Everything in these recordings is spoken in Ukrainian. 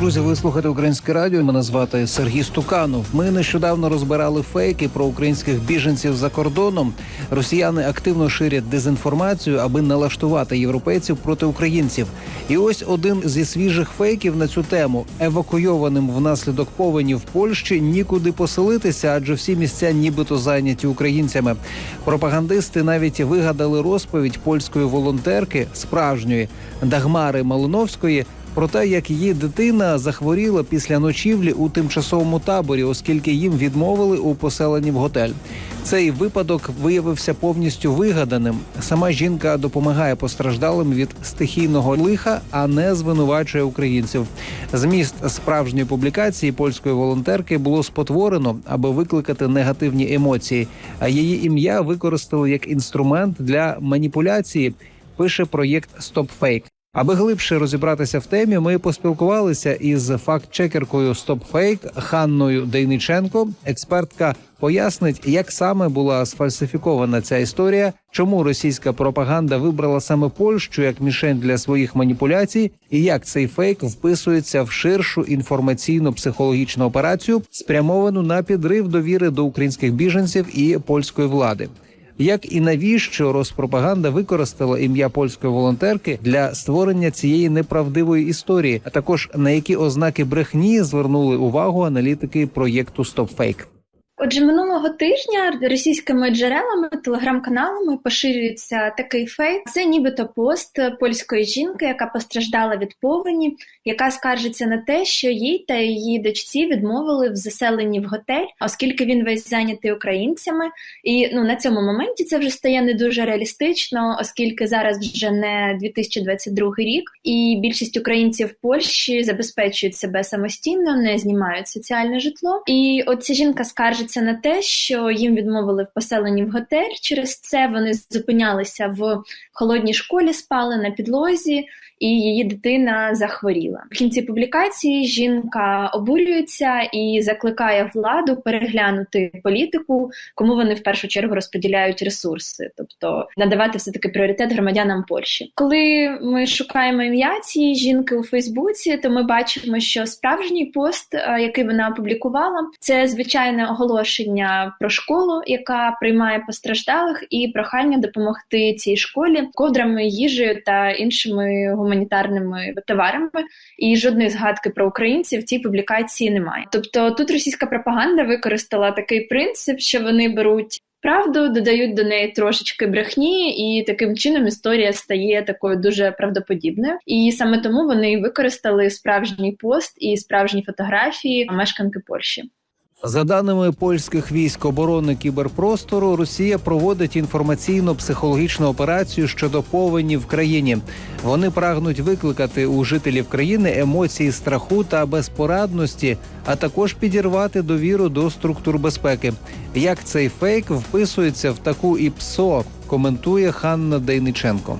Друзі, ви слухаєте українське радіо. Мене звати Сергій Стуканов. Ми нещодавно розбирали фейки про українських біженців за кордоном. Росіяни активно ширять дезінформацію, аби налаштувати європейців проти українців. І ось один зі свіжих фейків на цю тему: евакуйованим внаслідок повені в Польщі нікуди поселитися, адже всі місця нібито зайняті українцями. Пропагандисти навіть вигадали розповідь польської волонтерки справжньої Дагмари Малиновської про те, як її дитина захворіла після ночівлі у тимчасовому таборі, оскільки їм відмовили у поселенні в готель. Цей випадок виявився повністю вигаданим. Сама жінка допомагає постраждалим від стихійного лиха, а не звинувачує українців. Зміст справжньої публікації польської волонтерки було спотворено, аби викликати негативні емоції. А її ім'я використали як інструмент для маніпуляції. Пише проєкт StopFake. Аби глибше розібратися в темі, ми поспілкувалися із факт-чекеркою StopFake Ханною Дейниченко. Експертка пояснить, як саме була сфальсифікована ця історія, чому російська пропаганда вибрала саме Польщу як мішень для своїх маніпуляцій, і як цей фейк вписується в ширшу інформаційно-психологічну операцію, спрямовану на підрив довіри до українських біженців і польської влади. Як і навіщо розпропаганда використала ім'я польської волонтерки для створення цієї неправдивої історії, а також на які ознаки брехні звернули увагу аналітики проєкту StopFake. Отже, минулого тижня російськими джерелами, телеграм-каналами поширюється такий фейк. Це нібито пост польської жінки, яка постраждала від повені, яка скаржиться на те, що їй та її дочці відмовили в заселенні в готель, оскільки він весь зайнятий українцями. І ну на цьому моменті це вже стає не дуже реалістично, оскільки зараз вже не 2022 рік, і більшість українців в Польщі забезпечують себе самостійно, не знімають соціальне житло. І от ця жінка скаржиться на те, що їм відмовили в поселенні в готель. Через це вони зупинялися в холодній школі, спали на підлозі, і її дитина захворіла. В кінці публікації жінка обурюється і закликає владу переглянути політику, кому вони в першу чергу розподіляють ресурси, тобто надавати все таки пріоритет громадянам Польщі. Коли ми шукаємо ім'я цієї жінки у Фейсбуці, то ми бачимо, що справжній пост, який вона опублікувала, це звичайне оголошення про школу, яка приймає постраждалих, і прохання допомогти цій школі ковдрами, їжею та іншими гуманітарними товарами, і жодної згадки про українців в цій публікації немає. Тобто тут російська пропаганда використала такий принцип, що вони беруть. Правду додають до неї трошечки брехні, і таким чином історія стає такою дуже правдоподібною. І саме тому вони використали справжній пост і справжні фотографії мешканки Польщі. За даними польських військ оборони кіберпростору, Росія проводить інформаційно-психологічну операцію щодо повені в країні. Вони прагнуть викликати у жителів країни емоції страху та безпорадності, а також підірвати довіру до структур безпеки. Як цей фейк вписується в таку ІПСО, коментує Ханна Дейниченко.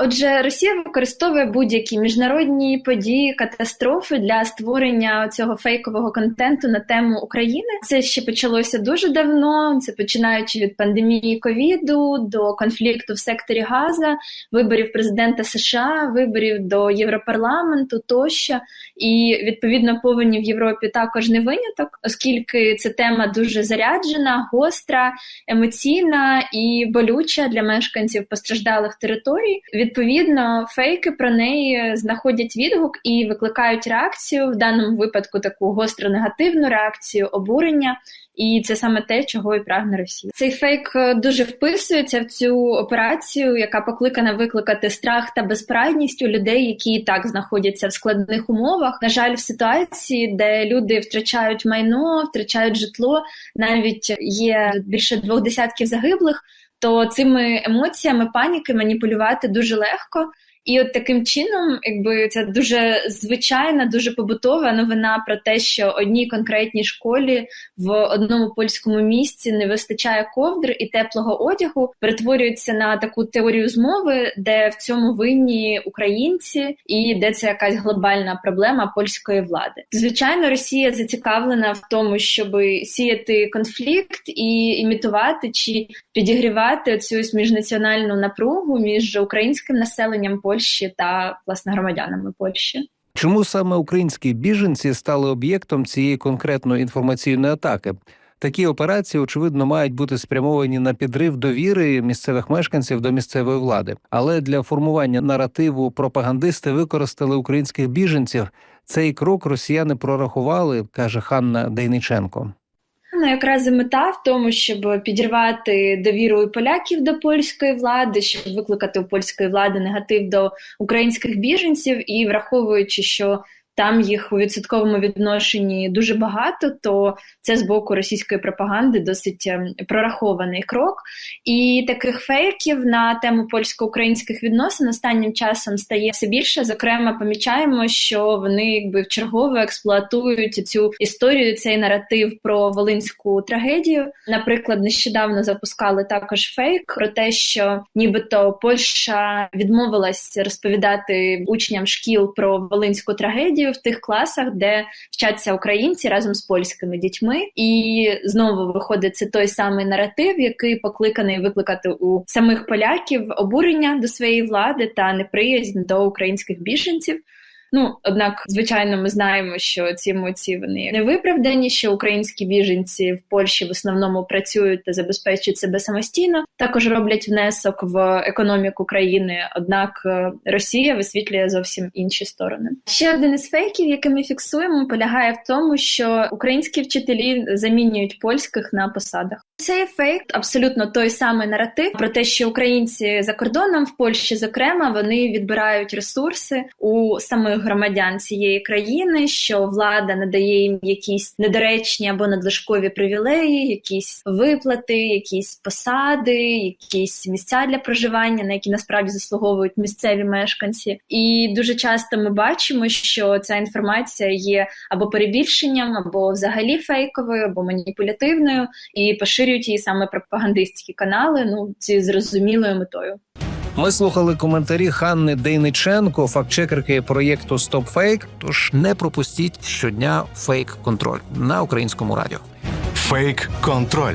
Отже, Росія використовує будь-які міжнародні події, катастрофи для створення цього фейкового контенту на тему України. Це ще почалося дуже давно. Це починаючи від пандемії ковіду до конфлікту в секторі Газа, виборів президента США, виборів до Європарламенту тощо. І відповідно повені в Європі також не виняток, оскільки ця тема дуже заряджена, гостра, емоційна і болюча для мешканців постраждалих територій. Відповідно, фейки про неї знаходять відгук і викликають реакцію в даному випадку таку гостро негативну реакцію, обурення. І це саме те, чого і прагне Росія. Цей фейк дуже вписується в цю операцію, яка покликана викликати страх та безпрадність у людей, які і так знаходяться в складних умовах. На жаль, в ситуації, де люди втрачають майно, втрачають житло, навіть є більше двох десятків загиблих то цими емоціями паніки маніпулювати дуже легко. І от таким чином, якби це дуже звичайна, дуже побутова новина про те, що одній конкретній школі в одному польському місці не вистачає ковдр і теплого одягу, перетворюється на таку теорію змови, де в цьому винні українці, і де це якась глобальна проблема польської влади. Звичайно, Росія зацікавлена в тому, щоб сіяти конфлікт і імітувати чи підігрівати цю міжнаціональну напругу між українським населенням Польщі та власне громадянами Польщі. Чому саме українські біженці стали об'єктом цієї конкретної інформаційної атаки? Такі операції, очевидно, мають бути спрямовані на підрив довіри місцевих мешканців до місцевої влади. Але для формування наративу пропагандисти використали українських біженців. Цей крок росіяни прорахували, каже Ханна Дейниченко. Ну, якраз і мета в тому, щоб підірвати довіру і поляків до польської влади, щоб викликати у польської влади негатив до українських біженців, і враховуючи, що там їх у відсотковому відношенні дуже багато, то це з боку російської пропаганди досить ем, прорахований крок. І таких фейків на тему польсько-українських відносин останнім часом стає все більше. Зокрема, помічаємо, що вони якби вчергово експлуатують цю історію, цей наратив про волинську трагедію. Наприклад, нещодавно запускали також фейк про те, що нібито Польща відмовилась розповідати учням шкіл про волинську трагедію в тих класах, де вчаться українці разом з польськими дітьми, і знову виходить це той самий наратив, який покликаний викликати у самих поляків обурення до своєї влади та неприязнь до українських біженців. Ну, однак, звичайно, ми знаємо, що ці емоції вони не виправдані, що українські біженці в Польщі в основному працюють та забезпечують себе самостійно. Також роблять внесок в економіку країни. Однак е, Росія висвітлює зовсім інші сторони. Ще один із фейків, який ми фіксуємо, полягає в тому, що українські вчителі замінюють польських на посадах. Цей фейк абсолютно той самий наратив про те, що українці за кордоном в Польщі, зокрема, вони відбирають ресурси у самих громадян цієї країни, що влада надає їм якісь недоречні або надлишкові привілеї, якісь виплати, якісь посади, якісь місця для проживання, на які насправді заслуговують місцеві мешканці. І дуже часто ми бачимо, що ця інформація є або перебільшенням, або взагалі фейковою, або маніпулятивною, і поширюють її саме пропагандистські канали. Ну зі зрозумілою метою. Ми слухали коментарі Ханни Дейниченко, фактчекерки проєкту StopFake. Тож не пропустіть щодня фейк контроль на українському радіо. Фейк контроль.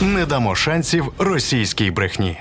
Не дамо шансів російській брехні.